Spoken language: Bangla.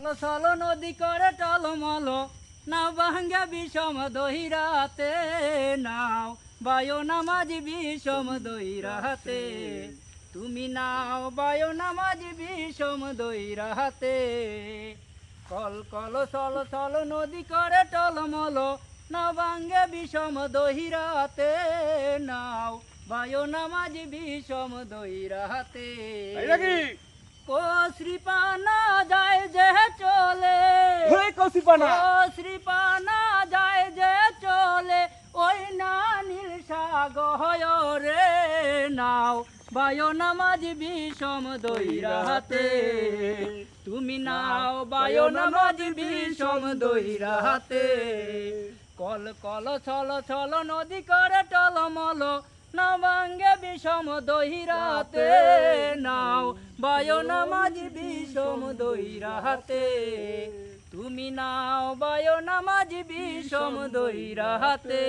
চলো চলো নদী করে টলমল না ভাঙ্গা বিষম দহিরাতে নাও বায়ো নামাজ বিষম দহিরাতে। তুমি নাও বায়ো নামাজ বিষম দহিরাতে। কল কল চল চল নদী করে টলমল না ভাঙ্গে বিষম দহিরাতে নাও বায়ো নামাজ বিষম দহিরাতে। কি কশ্রী পানা যায় হে কসি পানা কশ্রী পানা যায় যে চলে, ওই না নীল রে নাও, বায়ো নামাজ বিষম দইরাতে তুমি নাও, বায়ো নামাজ বিষম দইরাতে কল কল, ছল ছল, নদী করে টলমল, নবাঙ্গে বিষম দহিরাতে নাও, বায়ো নামাজ বিষম দহিরাতে নাও বায়ো নামাজ বিষম দহিরাতে